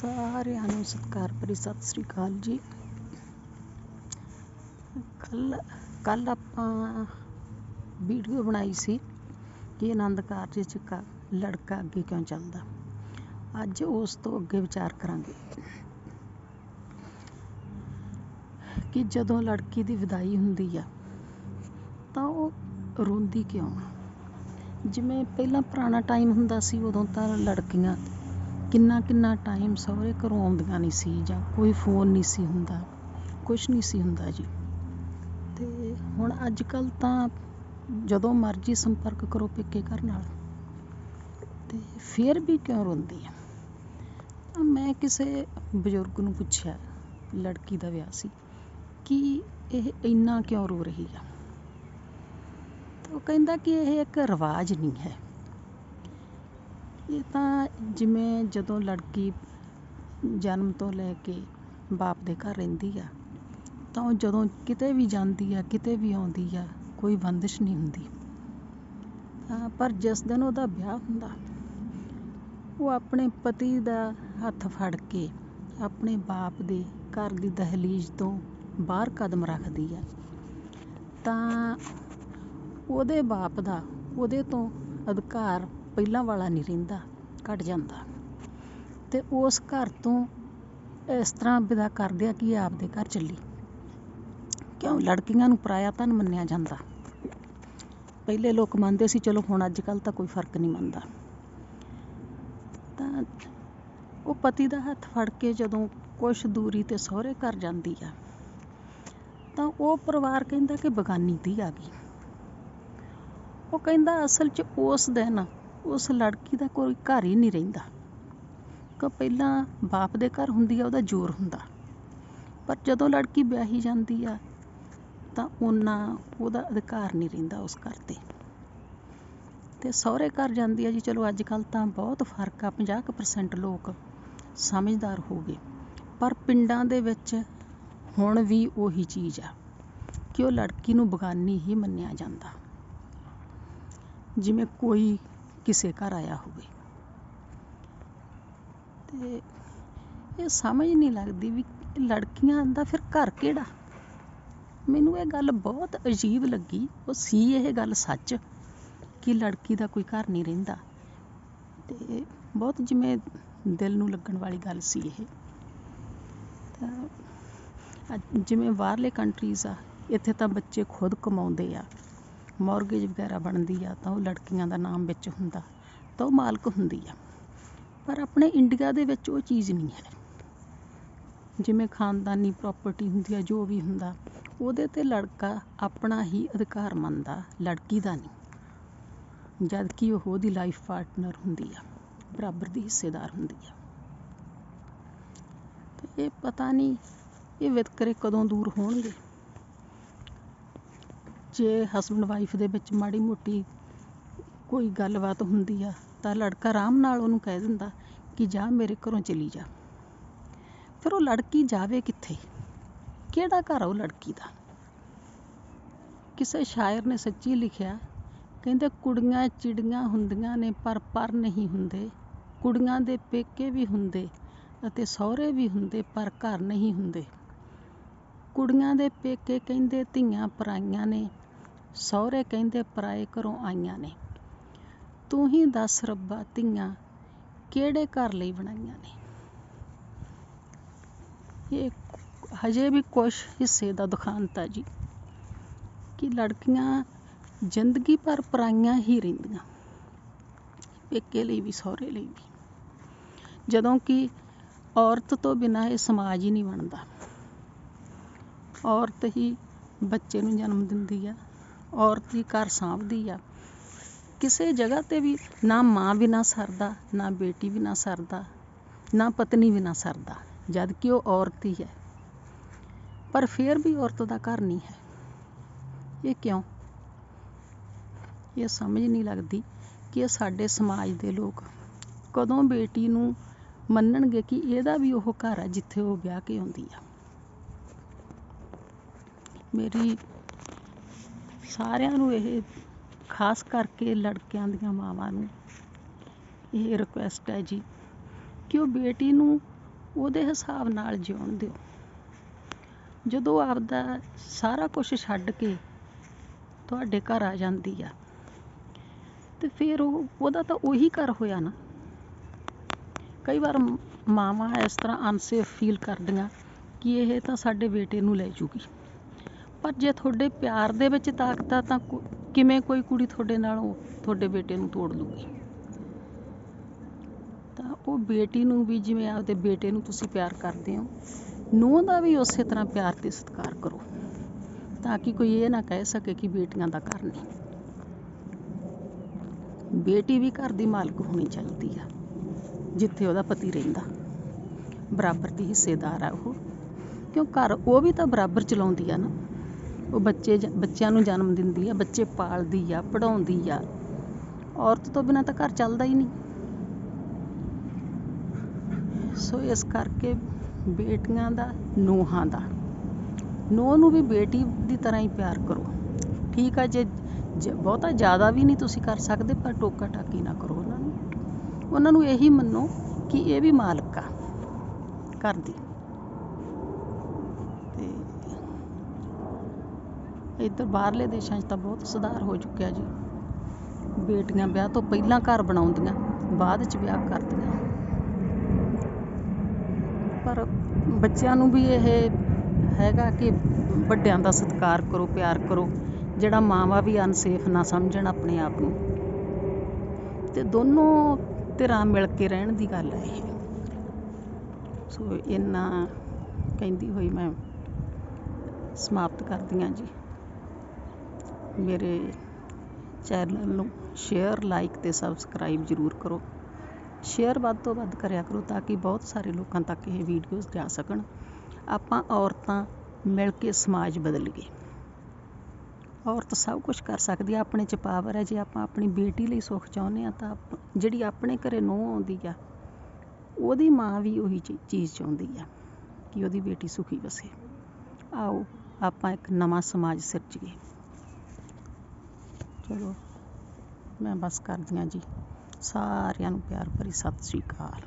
ਸਾਰਿਆਂ ਨੂੰ ਸਤਿਕਾਰ ਭਰੀ ਸਤਿ ਸ੍ਰੀ ਅਕਾਲ ਜੀ। ਕੱਲ ਕੱਲ ਆਪਾਂ ਵੀਡੀਓ ਬਣਾਈ ਸੀ ਕਿ ਆਨੰਦ ਕਾਰਜ 'ਚ ਕ ਲੜਕਾ ਅੱਗੇ ਕਿਉਂ ਚੱਲਦਾ। ਅੱਜ ਉਸ ਤੋਂ ਅੱਗੇ ਵਿਚਾਰ ਕਰਾਂਗੇ ਕਿ ਜਦੋਂ ਲੜਕੀ ਦੀ ਵਿਦਾਈ ਹੁੰਦੀ ਆ, ਤਾਂ ਉਹ ਰੋਂਦੀ ਕਿਉਂ? ਆ ਜਿਵੇਂ ਪਹਿਲਾਂ ਪੁਰਾਣਾ ਟਾਈਮ ਹੁੰਦਾ ਸੀ, ਉਦੋਂ ਤਾਂ ਲੜਕੀਆਂ ਕਿੰਨਾ ਕਿੰਨਾ ਟਾਈਮ ਸਹੁਰੇ ਘਰੋਂ ਆਉਂਦੀਆਂ ਨਹੀਂ ਸੀ ਜਾਂ ਕੋਈ ਫੋਨ ਨਹੀਂ ਸੀ ਹੁੰਦਾ, ਕੁਛ ਨਹੀਂ ਸੀ ਹੁੰਦਾ ਜੀ। ਅਤੇ ਹੁਣ ਅੱਜ ਕੱਲ੍ਹ ਤਾਂ ਜਦੋਂ ਮਰਜ਼ੀ ਸੰਪਰਕ ਕਰੋ ਪੇਕੇ ਘਰ ਨਾਲ, ਤੇ ਫਿਰ ਵੀ ਕਿਉਂ ਰੋਂਦੀ ਆ? ਤਾਂ ਮੈਂ ਕਿਸੇ ਬਜ਼ੁਰਗ ਨੂੰ ਪੁੱਛਿਆ, ਲੜਕੀ ਦਾ ਵਿਆਹ ਸੀ, ਕਿ ਇਹ ਇੰਨਾ ਕਿਉਂ ਰੋ ਰਹੀ ਆ? ਤਾਂ ਉਹ ਕਹਿੰਦਾ ਕਿ ਇਹ ਇੱਕ ਰਿਵਾਜ ਨਹੀਂ ਹੈ। ਇਹ ਤਾਂ ਜਿਵੇਂ ਜਦੋਂ ਲੜਕੀ ਜਨਮ ਤੋਂ ਲੈ ਕੇ ਬਾਪ ਦੇ ਘਰ ਰਹਿੰਦੀ ਆ, ਤਾਂ ਉਹ ਜਦੋਂ ਕਿਤੇ ਵੀ ਜਾਂਦੀ ਆ, ਕਿਤੇ ਵੀ ਆਉਂਦੀ ਆ, ਕੋਈ ਬੰਦਿਸ਼ ਨਹੀਂ ਹੁੰਦੀ। ਪਰ ਜਿਸ ਦਿਨ ਉਹਦਾ ਵਿਆਹ ਹੁੰਦਾ, ਉਹ ਆਪਣੇ ਪਤੀ ਦਾ ਹੱਥ ਫੜ ਕੇ ਆਪਣੇ ਬਾਪ ਦੇ ਘਰ ਦੀ ਦਹਲੀਜ਼ ਤੋਂ ਬਾਹਰ ਕਦਮ ਰੱਖਦੀ ਆ। ਤਾਂ ਉਹਦੇ ਬਾਪ ਦਾ ਉਹਦੇ ਤੋਂ ਅਧਿਕਾਰ ਪਹਿਲਾਂ ਵਾਲਾ ਨਹੀਂ ਰਹਿੰਦਾ, ਘਟ ਜਾਂਦਾ। ਤੇ ਉਸ ਘਰ ਤੋਂ ਇਸ ਤਰ੍ਹਾਂ ਵਿਦਾ ਕਰਦੇ ਆ ਕਿ ਆਪਦੇ ਘਰ ਚੱਲੀ। ਕਿਉਂ? ਲੜਕੀਆਂ ਨੂੰ ਪਰਾਇਆ ਧਨ ਮੰਨਿਆ ਜਾਂਦਾ। ਪਹਿਲੇ ਲੋਕ ਮੰਨਦੇ ਸੀ, ਚਲੋ ਹੁਣ ਅੱਜ ਕੱਲ ਤਾਂ ਕੋਈ ਫ਼ਰਕ ਨਹੀਂ ਮੰਨਦਾ। ਤਾਂ ਉਹ ਪਤੀ ਦਾ ਹੱਥ ਫੜ ਕੇ ਜਦੋਂ ਕੁਛ ਦੂਰੀ ਤੇ ਸਹੁਰੇ ਘਰ ਜਾਂਦੀ ਆ, ਤਾਂ ਉਹ ਪਰਿਵਾਰ ਕਹਿੰਦਾ ਕਿ ਬਗਾਨੀ ਦੀ ਆ ਗਈ। ਉਹ ਕਹਿੰਦਾ ਅਸਲ 'ਚ ਉਸ ਦਿਨ ਉਸ ਲੜਕੀ ਦਾ ਕੋਈ ਘਰ ਹੀ ਨਹੀਂ ਰਹਿੰਦਾ। ਕਿ ਪਹਿਲਾਂ ਬਾਪ ਦੇ ਘਰ ਹੁੰਦੀ ਆ, ਉਹਦਾ ਜ਼ੋਰ ਹੁੰਦਾ। ਪਰ ਜਦੋਂ ਲੜਕੀ ਵਿਆਹੀ ਜਾਂਦੀ ਆ, ਤਾਂ ਉਹਨਾਂ, ਉਹਦਾ ਅਧਿਕਾਰ ਨਹੀਂ ਰਹਿੰਦਾ ਉਸ ਘਰ ਤੇ। ਤੇ ਸਹੁਰੇ ਘਰ ਜਾਂਦੀ ਆ ਜੀ, ਚਲੋ ਅੱਜ ਕੱਲ ਤਾਂ ਬਹੁਤ ਫ਼ਰਕ ਆ 50% ਲੋਕ ਸਮਝਦਾਰ ਹੋ ਗਏ। ਪਰ ਪਿੰਡਾਂ ਦੇ ਵਿੱਚ ਹੁਣ ਵੀ ਉਹੀ ਚੀਜ਼ ਆ ਕਿ ਉਹ ਲੜਕੀ ਨੂੰ ਬਗਾਨੀ ਹੀ ਮੰਨਿਆ ਜਾਂਦਾ। ਜਿਵੇਂ ਕੋਈ ਕਿਸੇ ਘਰ ਆਇਆ ਹੋਵੇ। ਤੇ ਇਹ ਸਮਝ ਨਹੀਂ ਲੱਗਦੀ ਵੀ ਲੜਕੀਆਂ ਦਾ ਫਿਰ ਘਰ ਕਿਹੜਾ? ਮੈਨੂੰ ਇਹ ਗੱਲ ਬਹੁਤ ਅਜੀਬ ਲੱਗੀ। ਉਹ ਸੀ ਇਹ ਗੱਲ ਸੱਚ ਕਿ ਲੜਕੀ ਦਾ ਕੋਈ ਘਰ ਨਹੀਂ ਰਹਿੰਦਾ। ਤੇ ਬਹੁਤ ਜਿਵੇਂ ਦਿਲ ਨੂੰ ਲੱਗਣ ਵਾਲੀ ਗੱਲ ਸੀ ਇਹ। ਤਾਂ ਜਿਵੇਂ ਬਾਹਰਲੇ ਕੰਟਰੀਜ਼ ਆ, ਇੱਥੇ ਤਾਂ ਬੱਚੇ ਖੁਦ ਕਮਾਉਂਦੇ ਆ। ਮੌਰਗੇਜ ਵਗੈਰਾ ਬਣਦੀ ਆ ਤਾਂ ਉਹ ਲੜਕੀਆਂ ਦਾ ਨਾਮ ਵਿੱਚ ਹੁੰਦਾ, ਤਾਂ ਉਹ ਮਾਲਕ ਹੁੰਦੀ ਆ। ਪਰ ਆਪਣੇ ਇੰਡੀਆ ਦੇ ਵਿੱਚ ਉਹ ਚੀਜ਼ ਨਹੀਂ ਹੈ। ਜਿਵੇਂ ਖਾਨਦਾਨੀ ਪ੍ਰਾਪਰਟੀ ਹੁੰਦੀ ਆ, ਜੋ ਵੀ ਹੁੰਦਾ, ਉਹਦੇ ਤੇ ਲੜਕਾ ਆਪਣਾ ਹੀ ਅਧਿਕਾਰ ਮੰਨਦਾ, ਲੜਕੀ ਦਾ ਨਹੀਂ। ਜਦ ਕਿ ਉਹ ਉਹਦੀ ਲਾਈਫ ਪਾਰਟਨਰ ਹੁੰਦੀ ਆ, ਬਰਾਬਰ ਦੀ ਹਿੱਸੇਦਾਰ ਹੁੰਦੀ ਆ। ਤੇ ਇਹ ਪਤਾ ਨਹੀਂ, ਇਹ ਵਿਤਕਰੇ ਕਦੋਂ ਦੂਰ ਹੋਣਗੇ? ਜੇ ਹਸਬੰਡ ਵਾਈਫ ਦੇ ਵਿੱਚ ਮਾੜੀ ਮੋਟੀ ਕੋਈ ਗੱਲਬਾਤ ਹੁੰਦੀ ਆ, ਤਾਂ ਲੜਕਾ ਆਰਾਮ ਨਾਲ ਉਹਨੂੰ ਕਹਿ ਦਿੰਦਾ ਕਿ ਜਾ ਮੇਰੇ ਘਰੋਂ ਚਲੀ ਜਾ। ਫਿਰ ਉਹ ਲੜਕੀ ਜਾਵੇ ਕਿੱਥੇ? ਕਿਹੜਾ ਘਰ ਆ ਉਹ ਲੜਕੀ ਦਾ? ਕਿਸੇ ਸ਼ਾਇਰ ਨੇ ਸੱਚੀ ਲਿਖਿਆ, ਕਹਿੰਦੇ ਕੁੜੀਆਂ ਚਿੜੀਆਂ ਹੁੰਦੀਆਂ ਨੇ ਪਰ ਪਰ ਨਹੀਂ ਹੁੰਦੇ। ਕੁੜੀਆਂ ਦੇ ਪੇਕੇ ਵੀ ਹੁੰਦੇ ਅਤੇ ਸਹੁਰੇ ਵੀ ਹੁੰਦੇ ਪਰ ਘਰ ਨਹੀਂ ਹੁੰਦੇ। ਕੁੜੀਆਂ ਦੇ ਪੇਕੇ ਕਹਿੰਦੇ ਧੀਆਂ ਪਰਾਈਆਂ ਨੇ ਸਹੁਰੇ ਕਹਿੰਦੇ, ਪਰਾਏ ਘਰੋਂ ਆਈਆਂ ਨੇ। ਤੂੰ ਹੀ ਦੱਸ ਰੱਬਾ, ਧੀਆਂ ਕਿਹੜੇ ਘਰ ਲਈ ਬਣਾਈਆਂ ਨੇ? ਇਹ ਹਜੇ ਵੀ ਕੁਛ ਹਿੱਸੇ ਦਾ ਦੁਖਾਂਤ ਜੀ। ਕਿ ਲੜਕੀਆਂ ਜ਼ਿੰਦਗੀ ਭਰ ਪਰਾਈਆਂ ਹੀ ਰਹਿੰਦੀਆਂ। ਪੇਕੇ ਲਈ ਵੀ, ਸਹੁਰੇ ਲਈ ਵੀ। ਜਦੋਂ ਕਿ ਔਰਤ ਤੋਂ ਬਿਨਾਂ ਇਹ ਸਮਾਜ ਹੀ ਨਹੀਂ ਬਣਦਾ। ਔਰਤ ਹੀ ਬੱਚੇ ਨੂੰ ਜਨਮ ਦਿੰਦੀ ਆ। ਔਰਤ ਹੀ ਘਰ ਸਾਂਭਦੀ ਆ। ਕਿਸੇ ਜਗ੍ਹਾ ਤੇ ਵੀ ਨਾ ਮਾਂ ਬਿਨਾਂ ਸਰਦਾ, ਨਾ ਬੇਟੀ ਬਿਨਾਂ ਸਰਦਾ, ਨਾ ਪਤਨੀ ਬਿਨਾਂ ਸਰਦਾ ਜਦ ਕਿ ਉਹ ਔਰਤ ਹੀ ਹੈ। ਪਰ ਫਿਰ ਵੀ ਔਰਤ ਦਾ ਘਰ ਨਹੀਂ ਹੈ। ਇਹ ਕਿਉਂ? ਇਹ ਸਮਝ ਨਹੀਂ ਲੱਗਦੀ ਕਿ ਇਹ ਸਾਡੇ ਸਮਾਜ ਦੇ ਲੋਕ ਕਦੋਂ ਬੇਟੀ ਨੂੰ ਮੰਨਣਗੇ ਕਿ ਇਹਦਾ ਵੀ ਉਹ ਘਰ ਆ ਜਿੱਥੇ ਉਹ ਵਿਆਹ ਕੇ ਆਉਂਦੀ ਆ। ਮੇਰੀ ਸਾਰਿਆਂ ਨੂੰ ਇਹ, ਖਾਸ ਕਰਕੇ ਲੜਕਿਆਂ ਦੀਆਂ ਮਾਵਾਂ ਨੂੰ ਇਹ ਰਿਕੁਐਸਟ ਹੈ ਜੀ ਕਿ ਉਹ ਬੇਟੀ ਨੂੰ ਉਹਦੇ ਹਿਸਾਬ ਨਾਲ ਜਿਉਣ ਦਿਓ। ਜਦੋਂ ਆਪਦਾ ਸਾਰਾ ਕੁਝ ਛੱਡ ਕੇ ਤੁਹਾਡੇ ਘਰ ਆ ਜਾਂਦੀ ਆ, ਤੇ ਫਿਰ ਉਹ, ਉਹਦਾ ਤਾਂ ਉਹੀ ਘਰ ਹੋਇਆ ਨਾ। ਕਈ ਵਾਰ ਮਾਵਾਂ ਇਸ ਤਰ੍ਹਾਂ ਅਨਸੇਫ ਫੀਲ ਕਰਦੀਆਂ ਕਿ ਇਹ ਤਾਂ ਸਾਡੇ ਬੇਟੇ ਨੂੰ ਲੈ ਜੂਗੀ। ਪਰ ਜੇ ਤੁਹਾਡੇ ਪਿਆਰ ਦੇ ਵਿੱਚ ਤਾਕਤ ਆ ਤਾਂ ਕਿਵੇਂ ਕੋਈ ਕੁੜੀ ਤੁਹਾਡੇ ਨਾਲ ਉਹ ਤੁਹਾਡੇ ਬੇਟੇ ਨੂੰ ਤੋੜ ਲੂਗੀ? ਤਾਂ ਉਹ ਬੇਟੀ ਨੂੰ ਵੀ ਜਿਵੇਂ ਆਪਦੇ ਬੇਟੇ ਨੂੰ ਤੁਸੀਂ ਪਿਆਰ ਕਰਦੇ ਹੋ, ਨੂੰਹ ਦਾ ਵੀ ਉਸੇ ਤਰ੍ਹਾਂ ਪਿਆਰ ਤੇ ਸਤਿਕਾਰ ਕਰੋ, ਤਾਂ ਕਿ ਕੋਈ ਇਹ ਨਾ ਕਹਿ ਸਕੇ ਕਿ ਬੇਟੀਆਂ ਦਾ ਘਰ ਨਹੀਂ। ਬੇਟੀ ਵੀ ਘਰ ਦੀ ਮਾਲਕ ਹੋਣੀ ਚਾਹੀਦੀ ਆ, ਜਿੱਥੇ ਉਹਦਾ ਪਤੀ ਰਹਿੰਦਾ। ਬਰਾਬਰ ਦੀ ਹਿੱਸੇਦਾਰ ਆ ਉਹ। ਕਿਉਂ ਘਰ ਉਹ ਵੀ ਤਾਂ ਬਰਾਬਰ ਚਲਾਉਂਦੀ ਆ ਨਾ। ਉਹ ਬੱਚੇ ਜ- ਬੱਚਿਆਂ ਨੂੰ ਜਨਮ ਦਿੰਦੀ ਆ, ਬੱਚੇ ਪਾਲਦੀ ਆ ਪੜਾਉਂਦੀ ਆ। ਔਰਤ ਤੋਂ ਬਿਨਾਂ ਤਾਂ ਘਰ ਚੱਲਦਾ ਹੀ ਨਹੀਂ। ਸੋ ਇਸ ਕਰਕੇ ਬੇਟੀਆਂ ਦਾ, ਨੂੰਹਾਂ ਦਾ। ਨੂੰਹ ਨੂੰ ਵੀ ਬੇਟੀ ਦੀ ਤਰ੍ਹਾਂ ਹੀ ਪਿਆਰ ਕਰੋ। ਠੀਕ ਆ ਜੇ ਬਹੁਤਾ ਜ਼ਿਆਦਾ ਵੀ ਨਹੀਂ ਤੁਸੀਂ ਕਰ ਸਕਦੇ, ਪਰ ਟੋਕਾ ਟਾਕੀ ਨਾ ਕਰੋ ਉਹਨਾਂ ਨੂੰ। ਉਹਨਾਂ ਨੂੰ ਇਹੀ ਮੰਨੋ ਕਿ ਇਹ ਵੀ ਮਾਲਕ ਆ, ਘਰ ਦੀ। ਇੱਧਰ ਬਾਹਰਲੇ ਦੇਸ਼ਾਂ 'ਚ ਤਾਂ ਬਹੁਤ ਸੁਧਾਰ ਹੋ ਚੁੱਕਿਆ ਜੀ। ਬੇਟੀਆਂ ਵਿਆਹ ਤੋਂ ਪਹਿਲਾਂ ਘਰ ਬਣਾਉਂਦੀਆਂ, ਬਾਅਦ 'ਚ ਵਿਆਹ ਕਰਦੀਆਂ। ਪਰ ਬੱਚਿਆਂ ਨੂੰ ਵੀ ਇਹ ਹੈਗਾ ਕਿ ਵੱਡਿਆਂ ਦਾ ਸਤਿਕਾਰ ਕਰੋ, ਪਿਆਰ ਕਰੋ, ਜਿਹੜਾ ਮਾਵਾਂ ਵੀ ਅਨਸੇਫ ਨਾ ਸਮਝਣ ਆਪਣੇ ਆਪ ਨੂੰ। ਤੇ ਦੋਨੋਂ ਧਿਰਾਂ ਮਿਲ ਕੇ ਰਹਿਣ ਦੀ ਗੱਲ ਹੈ ਇਹ। ਸੋ ਇੰਨਾ ਕਹਿੰਦੀ ਹੋਈ ਮੈਂ ਸਮਾਪਤ ਕਰਦੀ ਹਾਂ ਜੀ। ਮੇਰੇ ਚੈਨਲ ਨੂੰ ਸ਼ੇਅਰ, ਲਾਈਕ ਅਤੇ ਸਬਸਕ੍ਰਾਈਬ ਜ਼ਰੂਰ ਕਰੋ। ਸ਼ੇਅਰ ਵੱਧ ਤੋਂ ਵੱਧ ਕਰਿਆ ਕਰੋ ਤਾਂ ਕਿ ਬਹੁਤ ਸਾਰੇ ਲੋਕਾਂ ਤੱਕ ਇਹ ਵੀਡੀਓਜ਼ ਜਾ ਸਕਣ। ਆਪਾਂ ਔਰਤਾਂ ਮਿਲ ਕੇ ਸਮਾਜ ਬਦਲੀਏ। ਔਰਤ ਸਭ ਕੁਝ ਕਰ ਸਕਦੀ ਆ, ਆਪਣੇ ਚ ਪਾਵਰ ਹੈ। ਜੇ ਆਪਾਂ ਆਪਣੀ ਬੇਟੀ ਲਈ ਸੁੱਖ ਚਾਹੁੰਦੇ ਆ ਤਾਂ ਜਿਹੜੀ ਆਪਣੇ ਘਰੇ ਨੂੰਹ ਆਉਂਦੀ ਆ, ਉਹਦੀ ਮਾਂ ਵੀ ਉਹੀ ਚੀ- ਚੀਜ਼ ਚਾਹੁੰਦੀ ਆ ਕਿ ਉਹਦੀ ਬੇਟੀ ਸੁਖੀ ਵਸੇ। ਆਓ, ਆਪਾਂ ਇੱਕ ਨਵਾਂ ਸਮਾਜ ਸਿਰਜੀਏ। ਚਲੋ। ਮੈਂ ਬਸ ਕਰਦੀ ਹਾਂ ਜੀ। ਸਾਰਿਆਂ ਨੂੰ ਪਿਆਰ ਭਰੀ ਸਤਿ ਸ਼੍ਰੀ ਅਕਾਲ।